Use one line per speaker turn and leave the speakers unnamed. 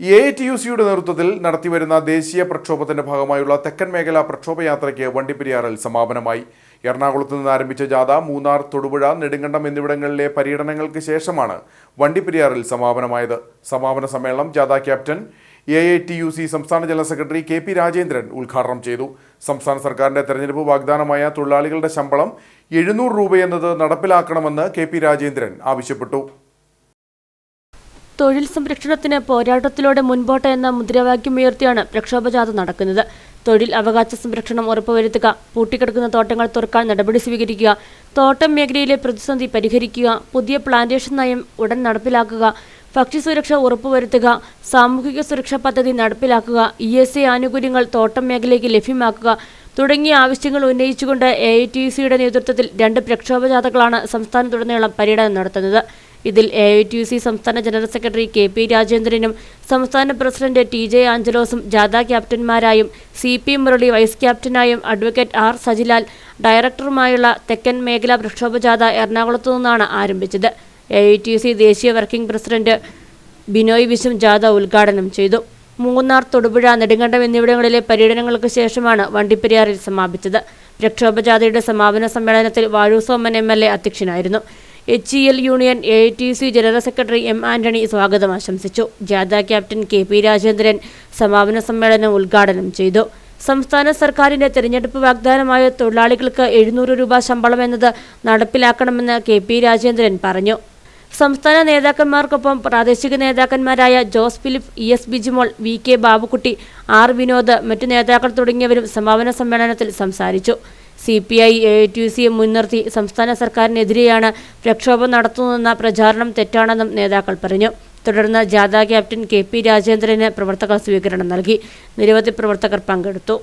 A T U സിയുടെ നേതൃത്വത്തിൽ നടത്തിവരുന്ന ദേശീയ പ്രക്ഷോഭത്തിന്റെ ഭാഗമായുള്ള തെക്കൻ മേഖല പ്രക്ഷോഭയാത്രയ്ക്ക് വണ്ടിപ്പെരിയാറിൽ സമാപനമായി. എറണാകുളത്ത് നിന്ന് ആരംഭിച്ച ജാഥ മൂന്നാർ തൊടുപുഴ നെടുങ്കണ്ടം എന്നിവിടങ്ങളിലെ പര്യടനങ്ങൾക്ക് ശേഷമാണ് വണ്ടിപ്പെരിയാറിൽ സമാപനമായത്. സമാപന സമ്മേളനം ജാഥ captain A I T U C സംസ്ഥാന general secretary K P Rajendran ഉദ്ഘാടനം ചെയ്തു. സംസ്ഥാന സർക്കാരിന്റെ തെരഞ്ഞെടുപ്പ് വാഗ്ദാനമായ തൊഴിലാളികളുടെ ശമ്പളം എഴുന്നൂറ് രൂപയെന്നത് നടപ്പിലാക്കണമെന്ന് കെ പി രാജേന്ദ്രൻ ആവശ്യപ്പെട്ടു.
തൊഴിൽ സംരക്ഷണത്തിന് പോരാട്ടത്തിലൂടെ മുൻപോട്ട് എന്ന മുദ്രാവാക്യം ഉയർത്തിയാണ് പ്രക്ഷോഭജാഥ നടക്കുന്നത്. തൊഴിൽ അവകാശ സംരക്ഷണം ഉറപ്പുവരുത്തുക പൂട്ടിക്കിടക്കുന്ന തോട്ടങ്ങൾ തുറക്കാൻ നടപടി സ്വീകരിക്കുക തോട്ടം മേഖലയിലെ പ്രതിസന്ധി പരിഹരിക്കുക പുതിയ പ്ലാന്റേഷൻ നയം ഉടൻ നടപ്പിലാക്കുക ഭക്ഷ്യസുരക്ഷ ഉറപ്പുവരുത്തുക സാമൂഹിക സുരക്ഷാ പദ്ധതി നടപ്പിലാക്കുക ഇ എസ് എ ആനുകൂല്യങ്ങൾ തോട്ടം മേഖലയ്ക്ക് ലഭ്യമാക്കുക തുടങ്ങിയ ആവശ്യങ്ങൾ ഉന്നയിച്ചുകൊണ്ട് എ ഐ ടി സിയുടെ നേതൃത്വത്തിൽ രണ്ട് പ്രക്ഷോഭജാഥകളാണ് സംസ്ഥാനത്തുടനീളം പര്യടനം നടത്തുന്നത്. ഇതിൽ എ ഐ ടി സി സംസ്ഥാന ജനറൽ സെക്രട്ടറി കെ പി രാജേന്ദ്രനും സംസ്ഥാന പ്രസിഡന്റ് ടി ജെ ആഞ്ചലോസും ജാഥ ക്യാപ്റ്റന്മാരായും സി പി മുരളി വൈസ് ക്യാപ്റ്റനായും അഡ്വക്കേറ്റ് ആർ സജിലാൽ ഡയറക്ടറുമായുള്ള തെക്കൻ മേഖലാ പ്രക്ഷോഭ ജാഥ എറണാകുളത്തു നിന്നാണ് ആരംഭിച്ചത്. എ ഐ ടി സി ദേശീയ വർക്കിംഗ് പ്രസിഡന്റ് ബിനോയ് വിശും ജാഥ ഉദ്ഘാടനം ചെയ്തു. മൂന്നാർ തൊടുപുഴ നെടുങ്കണ്ടം എന്നിവിടങ്ങളിലെ പര്യടനങ്ങൾക്ക് ശേഷമാണ് വണ്ടിപ്പെരിയാറിൽ സമാപിച്ചത്. പ്രക്ഷോഭജാഥയുടെ സമാപന സമ്മേളനത്തിൽ വാഴു സോമൻ എം എൽ എ അധ്യക്ഷനായിരുന്നു. H E L union A T C general secretary M Antony സ്വാഗതം ആശംസിച്ചു. ജാഥ ക്യാപ്റ്റൻ കെ പി രാജേന്ദ്രൻ സമാപന സമ്മേളനം ഉദ്ഘാടനം ചെയ്തു. സംസ്ഥാന സർക്കാരിന്റെ തെരഞ്ഞെടുപ്പ് വാഗ്ദാനമായ തൊഴിലാളികൾക്ക് എഴുന്നൂറ് രൂപ ശമ്പളം എന്നത് നടപ്പിലാക്കണമെന്ന് കെ പി രാജേന്ദ്രൻ പറഞ്ഞു. സംസ്ഥാന നേതാക്കന്മാർക്കൊപ്പം പ്രാദേശിക നേതാക്കന്മാരായ Jose Philip E S Bijimol V K Babukutty R Vinod മറ്റു നേതാക്കൾ തുടങ്ങിയവരും സമാപന സമ്മേളനത്തിൽ സംസാരിച്ചു. C P I A T സിയെ മുൻനിർത്തി സംസ്ഥാന സർക്കാരിനെതിരെയാണ് പ്രക്ഷോഭം നടത്തുന്നതെന്ന പ്രചാരണം തെറ്റാണെന്നും നേതാക്കൾ പറഞ്ഞു. തുടർന്ന് ജാഥ ക്യാപ്റ്റൻ കെ പി രാജേന്ദ്രന് പ്രവർത്തകർ സ്വീകരണം നൽകി. നിരവധി പ്രവർത്തകർ പങ്കെടുത്തു.